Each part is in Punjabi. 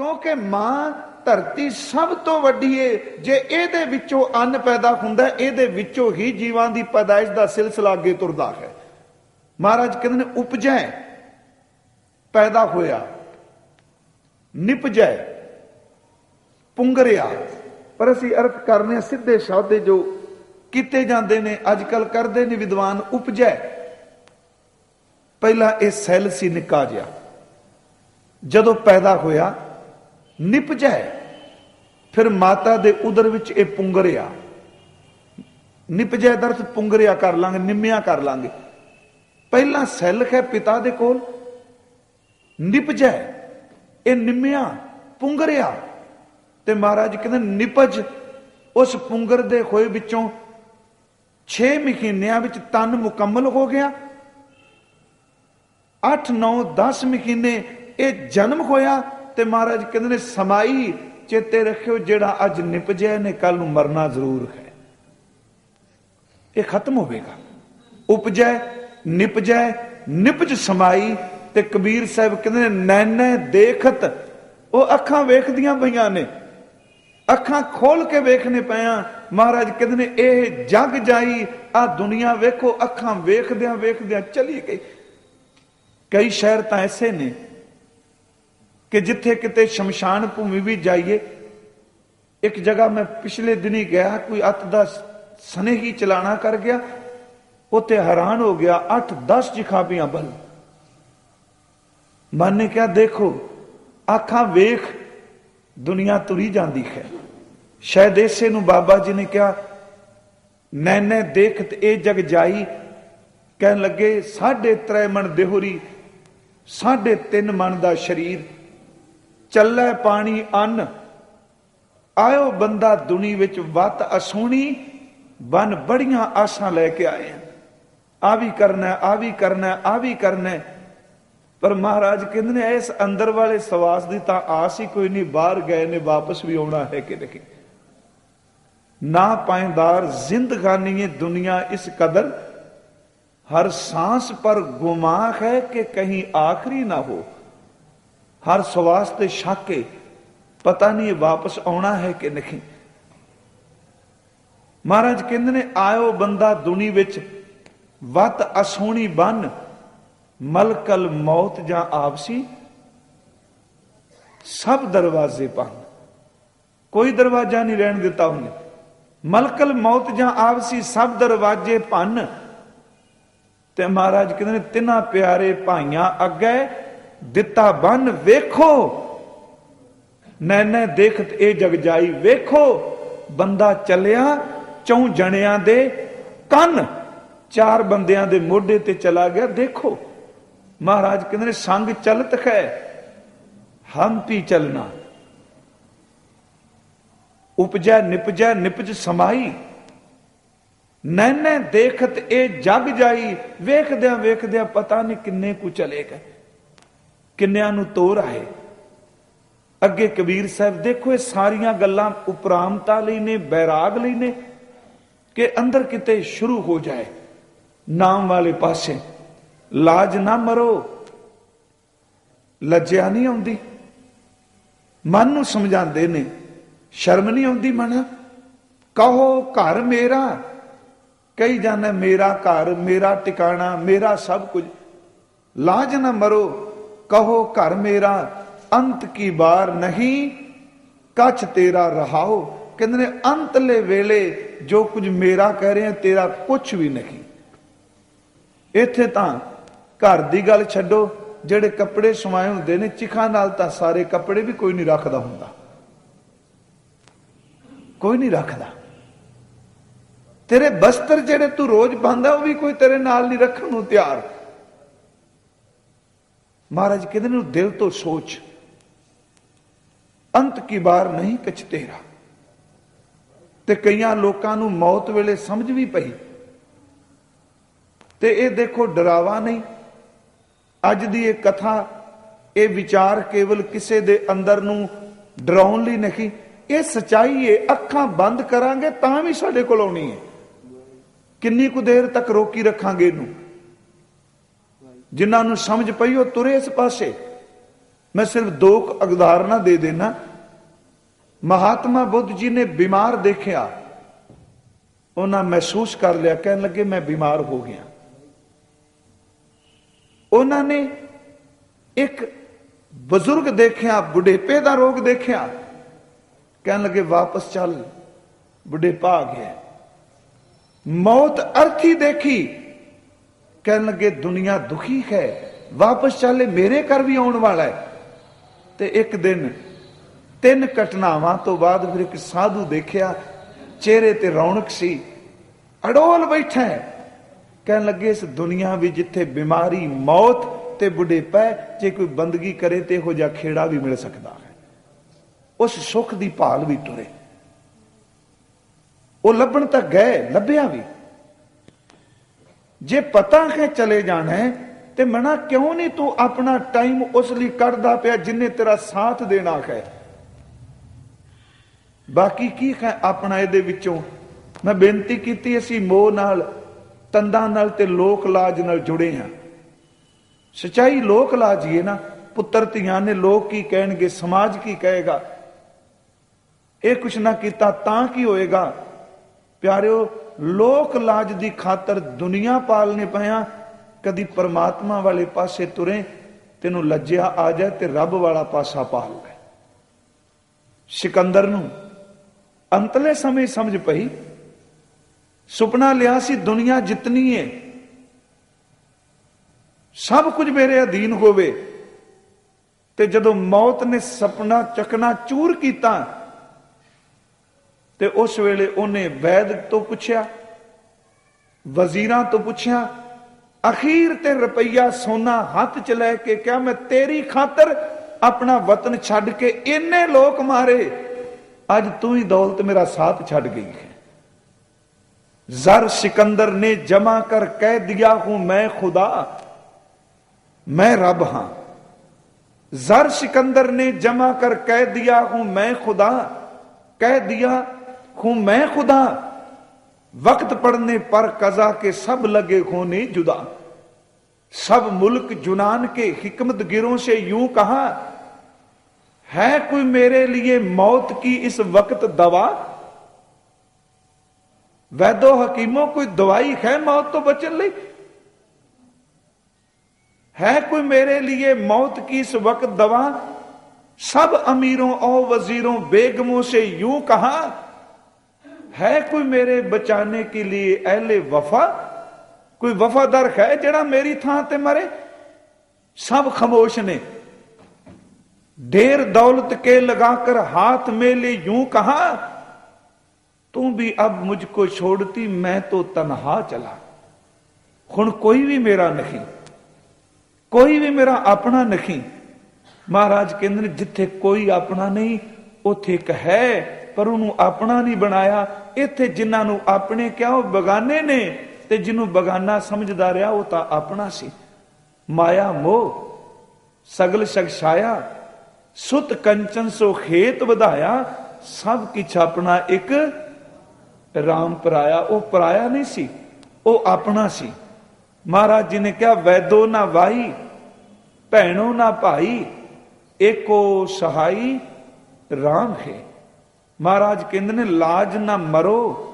ਕਿਉਂਕਿ ਮਾਂ ਧਰਤੀ ਸਭ ਤੋਂ ਵੱਡੀ ਏ। ਜੇ ਇਹਦੇ ਵਿੱਚੋਂ ਅੰਨ ਪੈਦਾ ਹੁੰਦਾ, ਇਹਦੇ ਵਿੱਚੋਂ ਹੀ ਜੀਵਾਂ ਦੀ ਪੈਦਾਇਸ਼ ਦਾ ਸਿਲਸਿਲਾ ਅੱਗੇ ਤੁਰਦਾ ਹੈ। ਮਹਾਰਾਜ ਕਹਿੰਦੇ ਨੇ, ਉਪਜੈ, ਪੈਦਾ ਹੋਇਆ, ਨਿਪਜੈ, ਪੁੰਗਰਿਆ। ਪਰ ਅਸੀਂ ਅਰਥ ਕਰਨੇ ਆ, ਸਿੱਧੇ ਸ਼ਬਦ ਜੋ ਕੀਤੇ ਜਾਂਦੇ ਨੇ ਅੱਜ ਕੱਲ ਕਰਦੇ ਨੇ ਵਿਦਵਾਨ, ਉਪਜੈ। ਪਹਿਲਾਂ ਇਹ ਸੈੱਲ ਸੀ ਨਿੱਕਾ ਜਿਹਾ। ਜਦੋਂ ਪੈਦਾ ਹੋਇਆ ਨਿਪਜੈ ਫਿਰ ਮਾਤਾ ਦੇ ਉਦਰ ਵਿੱਚ ਇਹ ਪੁੰਗਰਿਆ। ਨਿਪਜੈ ਦਾ ਅਰਥ ਪੁੰਗਰਿਆ ਕਰ ਲਾਂਗੇ, ਨਿੰਮਿਆ ਕਰ ਲਾਂਗੇ। ਪਹਿਲਾ ਸੈੱਲ ਹੈ ਪਿਤਾ ਦੇ ਕੋਲ। ਨਿਪਜੈ ਇਹ ਨਿੰਮਿਆ, ਪੁੰਗਰਿਆ। ਤੇ ਮਹਾਰਾਜ ਕਹਿੰਦੇ ਨਿਪਜ, ਉਸ ਪੁੰਗਰ ਦੇ ਹੋਏ ਵਿੱਚੋਂ 6 ਮਹੀਨਿਆਂ ਵਿੱਚ ਤਨ ਮੁਕੰਮਲ ਹੋ ਗਿਆ। 8 9 10 ਮਹੀਨੇ ਇਹ ਜਨਮ ਹੋਇਆ। ਤੇ ਮਹਾਰਾਜ ਕਹਿੰਦੇ ਨੇ, ਸਮਾਈ ਚੇਤੇ ਰੱਖਿਓ, ਜਿਹੜਾ ਅੱਜ ਨਿਪਜਿਆ ਨੇ ਕੱਲ ਨੂੰ ਮਰਨਾ ਜ਼ਰੂਰ ਹੈ। ਇਹ ਖਤਮ ਹੋਵੇਗਾ। ਉਪਜੈ, ਨਿਪਜੈ, ਨਿਪਜ ਸਮਾਈ। ਤੇ ਕਬੀਰ ਸਾਹਿਬ ਕਹਿੰਦੇ ਨੇ, ਨੈਣੇ ਦੇਖਤ। ਉਹ ਅੱਖਾਂ ਵੇਖਦੀਆਂ ਪਈਆਂ ਨੇ। ਅੱਖਾਂ ਖੋਲ ਕੇ ਵੇਖਣੇ ਪਿਆ ਮਹਾਰਾਜ ਕਹਿੰਦੇ ਨੇ, ਇਹ ਜਗ ਜਾਈ ਆ ਦੁਨੀਆ ਵੇਖੋ, ਅੱਖਾਂ ਵੇਖਦਿਆਂ ਵੇਖਦਿਆਂ ਚਲੀ ਗਈ। ਕਈ ਸ਼ਹਿਰ ਤਾਂ ਐਸੇ ਨੇ ਕਿ ਜਿੱਥੇ ਕਿਤੇ ਸ਼ਮਸ਼ਾਨ ਭੂਮੀ ਵੀ ਜਾਈਏ, ਇੱਕ ਜਗ੍ਹਾ ਮੈਂ ਪਿਛਲੇ ਦਿਨੀ ਗਿਆ, ਕੋਈ ਅੱਤ ਦਾ ਸਨੇਹੀ ਚਲਾਣਾ ਕਰ ਗਿਆ, ਉੱਥੇ ਹੈਰਾਨ ਹੋ ਗਿਆ 8-10 ਜਿਖਾਬੀਆਂ ਬਲ। ਮਨ ਨੇ ਕਿਹਾ, ਦੇਖੋ ਅੱਖਾਂ ਵੇਖ, ਦੁਨੀਆ ਤੁਰੀ ਜਾਂਦੀ ਹੈ। ਸ਼ਾਇਦ ਇਸੇ ਨੂੰ ਬਾਬਾ ਜੀ ਨੇ ਕਿਹਾ ਨੈਨੇ ਦੇਖਤ ਇਹ ਜਗ ਜਾਈ। ਕਹਿਣ ਲੱਗੇ, ਸਾਢੇ ਤਰੇ ਮਣ ਦੇਹੁਰੀ, ਸਾਢੇ ਤਿੰਨ ਮਣ ਦਾ ਸਰੀਰ। ਚੱਲੈ ਪਾਣੀ ਅੰਨ। ਆਇਓ ਬੰਦਾ ਦੁਨੀ ਵਿੱਚ ਵਤ ਅਸੂਣੀ, ਬਨ ਬੜੀਆਂ ਆਸਾਂ ਲੈ ਕੇ ਆਏ ਹਨ। ਆ ਵੀ ਕਰਨਾ, ਆ ਵੀ ਕਰਨਾ, ਆ ਵੀ ਕਰਨਾ। ਪਰ ਮਹਾਰਾਜ ਕਹਿੰਦੇ ਨੇ, ਇਸ ਅੰਦਰ ਵਾਲੇ ਸਵਾਸ ਦੀ ਤਾਂ ਆਸ ਹੀ ਕੋਈ ਨਹੀਂ, ਬਾਹਰ ਗਏ ਨੇ, ਵਾਪਸ ਵੀ ਆਉਣਾ ਹੈ ਕਿ ਦੇਖੇ ਨਾ ਪਾਇਦਾਰ ਜ਼ਿੰਦਗਾਨੀ ਇਹ ਦੁਨੀਆ ਇਸ ਕਦਰ, ਹਰ ਸਾਹ ਪਰ ਗੁਮਾਖ ਹੈ ਕਿ ਕਹੀਂ ਆਖਰੀ ਨਾ ਹੋ। ਹਰ ਸਵਾਸ ਤੇ ਸ਼ਾਕੇ ਪਤਾ ਨਹੀਂ ਵਾਪਸ ਆਉਣਾ ਹੈ ਕਿ ਨਹੀਂ। ਮਹਾਰਾਜ ਕਹਿੰਦੇ ਨੇ, ਆਇਓ ਬੰਦਾ ਦੁਨੀ ਵਿੱਚ ਵਤ ਅਸੋਣੀ ਬਨ, ਮਲਕਲ ਮੌਤ ਜਾਂ ਆਪਸੀ ਸਭ ਦਰਵਾਜ਼ੇ ਬੰਦ ਕੋਈ ਦਰਵਾਜ਼ਾ ਨਹੀਂ ਰਹਿਣ ਦਿੱਤਾ ਉਹਨੇ। ਮਲਕਲ ਮੌਤ ਜਾਂ ਆਪਸੀ ਸਭ ਦਰਵਾਜ਼ੇ ਭੰਨ। ਤੇ ਮਹਾਰਾਜ ਕਹਿੰਦੇ ਨੇ, ਤਿੰਨਾ ਪਿਆਰੇ ਭਾਈਆਂ ਅੱਗੇ ਦਿੱਤਾ ਬੰਨ ਵੇਖੋ। ਨੈਨੇ ਦੇਖਤ ਇਹ ਜਗ ਜਾਈ ਵੇਖੋ। ਬੰਦਾ ਚੱਲਿਆ, ਚੌ ਜਣਿਆਂ ਦੇ ਕੰਨ। ਚਾਰ ਬੰਦਿਆਂ ਦੇ ਮੋਢੇ ਤੇ ਚਲਾ ਗਿਆ, ਦੇਖੋ। ਮਹਾਰਾਜ ਕਹਿੰਦੇ ਨੇ, ਸੰਗ ਚਲਤ ਹੈ ਹੰਪੀ ਪੀ ਚਲਣਾ। ਉਪਜੈ, ਨਿਪਜੈ, ਨਿਪਜ ਸਮਾਈ। ਨੈਨੇ ਦੇਖਤ ਇਹ ਜਗ ਜਾਈ ਵੇਖਦਿਆਂ ਵੇਖਦਿਆਂ ਪਤਾ ਨਹੀਂ ਕਿੰਨੇ ਕੁ ਚਲੇ ਗਏ। ਕਿੰਨਿਆਂ ਨੂੰ ਤੋਰ ਆਏ। ਅੱਗੇ ਕਬੀਰ ਸਾਹਿਬ, ਦੇਖੋ ਇਹ ਸਾਰੀਆਂ ਗੱਲਾਂ ਉਪਰਾਮਤਾ ਲਈ ਨੇ, ਬੈਰਾਗ ਲਈ ਨੇ, ਕਿ ਅੰਦਰ ਕਿਤੇ ਸ਼ੁਰੂ ਹੋ ਜਾਏ। ਨਾਮ ਵਾਲੇ ਪਾਸੇ, ਲਾਜ ਨਾ ਮਰੋ। ਲੱਜਿਆ ਨਹੀਂ ਆਉਂਦੀ। ਮਨ ਨੂੰ ਸਮਝਾਉਂਦੇ ਨੇ, ਸ਼ਰਮ ਨਹੀਂ ਆਉਂਦੀ ਮਨ। ਕਹੋ, ਘਰ ਮੇਰਾ ਕਈ ਜਾਂਦਾ, ਮੇਰਾ ਘਰ, ਮੇਰਾ ਟਿਕਾਣਾ, ਮੇਰਾ ਸਭ ਕੁਝ। ਲਾਜ ਨਾ ਮਰੋ। ਕਹੋ ਘਰ ਮੇਰਾ ਅੰਤ ਕੀ ਬਾਰ ਨਹੀਂ ਕੱਚ ਤੇਰਾ ਰਹਾਓ। ਕਹਿੰਦੇ ਨੇ, ਅੰਤਲੇ ਵੇਲੇ ਜੋ ਕੁਝ ਮੇਰਾ ਕਹਿ ਰਹੇ ਆ, ਤੇਰਾ ਕੁਝ ਵੀ ਨਹੀਂ। ਇੱਥੇ ਤਾਂ ਘਰ ਦੀ ਗੱਲ ਛੱਡੋ, ਜਿਹੜੇ ਕੱਪੜੇ ਸਵਾਏ ਹੁੰਦੇ ਨੇ, ਚਿਖਾਂ ਨਾਲ ਤਾਂ ਸਾਰੇ ਕੱਪੜੇ ਵੀ ਕੋਈ ਨਹੀਂ ਰੱਖਦਾ ਹੁੰਦਾ। ਕੋਈ ਨਹੀਂ ਰੱਖਦਾ। ਤੇਰੇ ਬਸਤਰ ਜਿਹੜੇ ਤੂੰ ਰੋਜ਼ ਪਾਉਂਦਾ ਉਹ ਵੀ ਕੋਈ ਤੇਰੇ ਨਾਲ ਨਹੀਂ ਰੱਖਣ ਨੂੰ ਤਿਆਰ। ਮਹਾਰਾਜ ਕਹਿੰਦੇ ਨੇ ਦਿਲ ਤੋਂ ਸੋਚ। ਅੰਤ ਕੀ ਬਾਰ ਨਹੀਂ ਕਛ ਤੇਰਾ। ਤੇ ਕਈਆਂ ਲੋਕਾਂ ਨੂੰ ਮੌਤ ਵੇਲੇ ਸਮਝ ਵੀ ਪਈ। ਤੇ ਇਹ ਦੇਖੋ, ਡਰਾਵਾ ਨਹੀਂ। ਅੱਜ ਦੀ ਇਹ ਕਥਾ, ਇਹ ਵਿਚਾਰ ਕੇਵਲ ਕਿਸੇ ਦੇ ਅੰਦਰ ਨੂੰ ਡਰਾਉਣ ਲਈ ਨਹੀਂ। ਇਹ ਸਚਾਈ ਹੈ ਅੱਖਾਂ ਬੰਦ ਕਰਾਂਗੇ ਤਾਂ ਵੀ ਸਾਡੇ ਕੋਲ ਆਉਣੀ ਹੈ ਕਿੰਨੀ ਕੁ ਦੇਰ ਤੱਕ ਰੋਕੀ ਰੱਖਾਂਗੇ ਇਹਨੂੰ? ਜਿਨ੍ਹਾਂ ਨੂੰ ਸਮਝ ਪਈ ਉਹ ਤੁਰੇ ਇਸ ਪਾਸੇ। ਮੈਂ ਸਿਰਫ ਦੋ ਕੁ ਉਦਾਹਰਨਾਂ ਦੇ ਦੇਣਾ ਮਹਾਤਮਾ ਬੁੱਧ ਜੀ ਨੇ ਬਿਮਾਰ ਦੇਖਿਆ। ਉਹਨਾਂ ਮਹਿਸੂਸ ਕਰ ਲਿਆ, ਕਹਿਣ ਲੱਗੇ, ਮੈਂ ਬਿਮਾਰ ਹੋ ਗਿਆ। ਉਹਨਾਂ ਨੇ ਇੱਕ ਬਜ਼ੁਰਗ ਦੇਖਿਆ, ਬੁਢੇਪੇ ਦਾ ਰੋਗ ਦੇਖਿਆ। ਕਹਿਣ ਲੱਗੇ, ਵਾਪਸ ਚੱਲ, ਬੁਢੇਪਾ ਆ ਗਿਆ। ਮੌਤ ਅਰਥੀ ਦੇਖੀ। ਕਹਿਣ ਲੱਗੇ ਦੁਨੀਆ ਦੁਖੀ ਹੈ, ਵਾਪਸ ਚੱਲੇ ਮੇਰੇ ਘਰ ਵੀ ਆਉਣ ਵਾਲਾ ਹੈ। ਤੇ ਇੱਕ ਦਿਨ ਤਿੰਨ ਘਟਨਾਵਾਂ ਤੋਂ ਬਾਅਦ ਫਿਰ ਇੱਕ ਸਾਧੂ ਦੇਖਿਆ, ਚਿਹਰੇ ਤੇ ਰੌਣਕ ਸੀ। ਅਡੋਲ ਬੈਠਾ ਹੈ। ਕਹਿਣ ਲੱਗੇ, ਇਸ ਦੁਨੀਆ ਵੀ ਜਿੱਥੇ ਬਿਮਾਰੀ, ਮੌਤ ਤੇ ਬੁਢੇਪਾ ਜੇ ਕੋਈ ਬੰਦਗੀ ਕਰੇ ਤੇ ਇਹੋ ਜਿਹਾ ਖੇੜਾ ਵੀ ਮਿਲ ਸਕਦਾ ਹੈ। ਉਸ ਸੁੱਖ ਦੀ ਭਾਲ ਵੀ ਤੁਰੇ। ਉਹ ਲੱਭਣ ਤਾਂ ਗਏ, ਲੱਭਿਆ ਵੀ। ਜੇ ਪਤਾ ਹੈ ਚਲੇ ਜਾਣਾ ਹੈ, ਤੇ ਮਨਾ ਕਿਉਂ ਨਹੀਂ ਤੂੰ ਆਪਣਾ ਟਾਈਮ ਉਸ ਲਈ ਕੱਢਦਾ ਪਿਆ ਜਿੰਨੇ ਤੇਰਾ ਸਾਥ ਦੇਣਾ ਹੈ? ਬਾਕੀ ਕੀ ਹੈ ਆਪਣਾ ਇਹਦੇ ਵਿੱਚੋਂ? ਮੈਂ ਬੇਨਤੀ ਕੀਤੀ ਅਸੀਂ ਮੋਹ ਨਾਲ, ਤੰਦਾਂ ਨਾਲ ਤੇ ਲੋਕ ਲਾਜ ਨਾਲ ਜੁੜੇ ਹਾਂ। ਸਚਾਈ ਲੋਕ ਲਾਜ ਹੀ ਹੈ ਨਾ। ਪੁੱਤਰ ਧੀਆਂ ਨੇ ਲੋਕ ਕੀ ਕਹਿਣਗੇ, ਸਮਾਜ ਕੀ ਕਹੇਗਾ? ਇਹ ਕੁਛ ਨਾ ਕੀਤਾ ਤਾਂ ਕੀ ਹੋਏਗਾ? ਪਿਆਰਿਓ, ਲੋਕ ਲਾਜ ਦੀ ਖਾਤਰ ਦੁਨੀਆ ਪਾਲਨੇ ਪਿਆ ਕਦੀ ਪਰਮਾਤਮਾ ਵਾਲੇ ਪਾਸੇ ਤੁਰੇ, ਤੈਨੂੰ ਲੱਜਿਆ ਆ ਜਾਏ ਤੇ ਰੱਬ ਵਾਲਾ ਪਾਸਾ ਪਾਲ ਲੈ। ਸਿਕੰਦਰ ਨੂੰ ਅੰਤਲੇ ਸਮੇਂ ਸਮਝ ਪਈ, ਸੁਪਨਾ ਲਿਆ ਸੀ ਦੁਨੀਆ ਜਿਤਨੀ ਹੈ ਸਭ ਕੁਝ ਮੇਰੇ ਅਧੀਨ ਹੋਵੇ। ਤੇ ਜਦੋਂ ਮੌਤ ਨੇ ਸੁਪਨਾ ਚੱਕਣਾ ਚੂਰ ਕੀਤਾ ਤੇ ਉਸ ਵੇਲੇ ਉਹਨੇ ਵੈਦ ਤੋਂ ਪੁੱਛਿਆ, ਵਜ਼ੀਰਾਂ ਤੋਂ ਪੁੱਛਿਆ, ਅਖੀਰ ਤੇ ਰੁਪਈਆ ਸੋਨਾ ਹੱਥ ਚ ਲੈ ਕੇ ਕਿਹਾ, ਮੈਂ ਤੇਰੀ ਖਾਤਰ ਆਪਣਾ ਵਤਨ ਛੱਡ ਕੇ ਇੰਨੇ ਲੋਕ ਮਾਰੇ, ਅੱਜ ਤੂੰ ਹੀ ਦੌਲਤ ਮੇਰਾ ਸਾਥ ਛੱਡ ਗਈ ਹੈ। ਜ਼ਰ ਸਿਕੰਦਰ ਨੇ ਜਮਾ ਕਰ ਕਹਿ ਦਿਆ ਹੂੰ, ਮੈਂ ਖੁਦਾ, ਮੈਂ ਰੱਬ ਹਾਂ। ਜ਼ਰ ਸਿਕੰਦਰ ਨੇ ਜਮਾ ਕਰ ਕਹਿ ਦਿਆ ਹੂੰ, ਮੈਂ ਖੁਦਾ। ਕਹਿ ਦਿਆ हूं मैं खुदा वक्त पड़ने पर कजा के सब लगे होने जुदा सब मुल्क जुनान के हिकमत गिरों से यूं कहा है कोई मेरे लिए मौत की इस वक्त दवा वैदो हकीमों कोई दवाई है मौत तो बचन ली है कोई मेरे लिए मौत की इस वक्त दवा सब अमीरों और वजीरों बेगमों से यूं कहा है कोई मेरे बचाने के लिए अहले वफा कोई वफादार है जड़ा मेरी थां ते मरे सब खामोश ने ढेर दौलत के लगाकर हाथ में ले यूं कहा तू भी अब मुझको छोड़ती मैं तो तनहा चला हुन कोई भी मेरा नहीं ਕੋਈ ਵੀ ਮੇਰਾ ਆਪਣਾ ਨਹੀਂ ਮਹਾਰਾਜ ਕਹਿੰਦੇ ਨੇ ਜਿੱਥੇ ਕੋਈ ਆਪਣਾ ਨਹੀਂ ਉਥੇ ਇੱਕ ਹੈ ਪਰ ਉਹਨੂੰ ਆਪਣਾ ਨਹੀਂ ਬਣਾਇਆ ਇੱਥੇ ਜਿਨ੍ਹਾਂ ਨੂੰ ਆਪਣੇ ਕਿਹਾ ਉਹ ਬਗਾਨੇ ਨੇ ਤੇ ਜਿਹਨੂੰ ਬਗਾਨਾ ਸਮਝਦਾ ਰਿਹਾ ਉਹ ਤਾਂ ਆਪਣਾ ਸੀ। ਮਾਇਆ ਮੋਹ, ਸਗਲ ਸ਼ਗਸ਼ਾਇਆ, ਸੁਤ ਕੰਚਨ ਸੋ ਖੇਤ ਵਧਾਇਆ, ਸਭ ਕਿਛ ਆਪਣਾ ਇੱਕ ਰਾਮ ਪਰਾਇਆ, ਉਹ ਪਰਾਇਆ ਨਹੀਂ ਸੀ, ਉਹ ਆਪਣਾ ਸੀ। ਮਹਾਰਾਜ ਜੀ ਨੇ ਕਿਹਾ, ਵੈਦੋ ਨਾ ਵਾਈ ਭੈਣੋ ਨਾ ਭਾਈ, ਏਕੋ ਸਹਾਈ ਰਾਮ ਹੈ। ਮਹਾਰਾਜ ਕਹਿੰਦੇ ਨੇ, ਲਾਜ ਨਾ ਮਰੋ,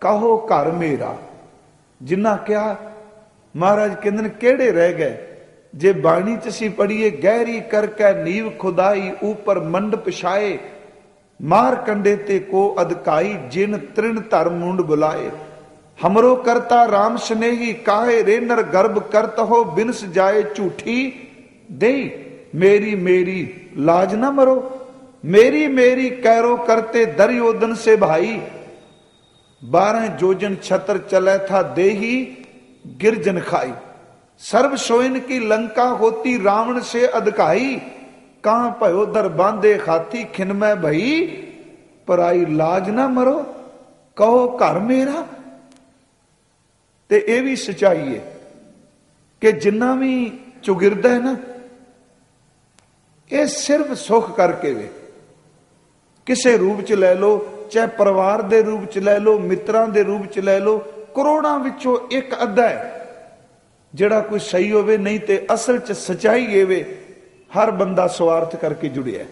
ਕਹੋ ਘਰ ਮੇਰਾ। ਜਿੰਨਾ ਕਿਹਾ, ਮਹਾਰਾਜ ਕਹਿੰਦੇ ਨੇ, ਕਿਹੜੇ ਰਹਿ ਗਏ? ਜੇ ਬਾਣੀ ਚ ਸੀ ਪੜੀਏ ਗਹਿਰੀ ਕਰਕੇ ਨੀਵ ਖੁਦਾਈ, ਉਪਰ ਮੰਡਪ ਛਾਏ। ਮਾਰ ਕੰਡੇ ਤੇ ਕੋ ਅਦਕਾਈ ਜਿਨ ਤ੍ਰਿਣ ਧਰ ਮੁੰਡ ਬੁਲਾਏ। ਹਮਰੋ ਕਰਤਾ ਰਾਮ ਸਨੇਹੀ, ਕਾਹੇ ਰੇ ਨਰ ਗਰਭ ਕਰਤ ਹੋ, ਬਿਨਸ ਜਾਏ ਝੂਠੀ ਦੇਈ। ਮੇਰੀ ਮੇਰੀ, ਲਾਜ ਨਾ ਮਰੋ मेरी मेरी कैरो करते दरियोदन से भाई बारह जोजन छतर चले था देही गिरजन खाई सर्व सोइन की लंका होती रावण से अधकाई कहां भयो दर बांधे खाती खिन में भई पराई लाज ना मरो कहो घर मेरा ਤੇ ਇਹ ਵੀ ਸਚਾਈ ਹੈ ਕਿ ਜਿੰਨਾ ਵੀ ਚੁਗਿਰਦਾ ਹੈ ਨਾ ਇਹ ਸਿਰਫ ਸੁਖ ਕਰਕੇ ਵੇ ਕਿਸੇ ਰੂਪ ਚ ਲੈ ਲਓ, ਚਾਹੇ ਪਰਿਵਾਰ ਦੇ ਰੂਪ ਚ ਲੈ ਲਓ, ਮਿੱਤਰਾਂ ਦੇ ਰੂਪ ਚ ਲੈ ਲਓ, ਕਰੋੜਾਂ ਵਿੱਚੋਂ ਇੱਕ ਅੱਧਾ ਹੈ, ਜਿਹੜਾ ਕੋਈ ਸਹੀ ਹੋਵੇ, ਨਹੀਂ ਤੇ ਅਸਲ ਚ ਸਚਾਈ ਇਹ ਹਰ ਬੰਦਾ ਸਵਾਰਥ ਕਰਕੇ ਜੁੜਿਆ ਹੈ।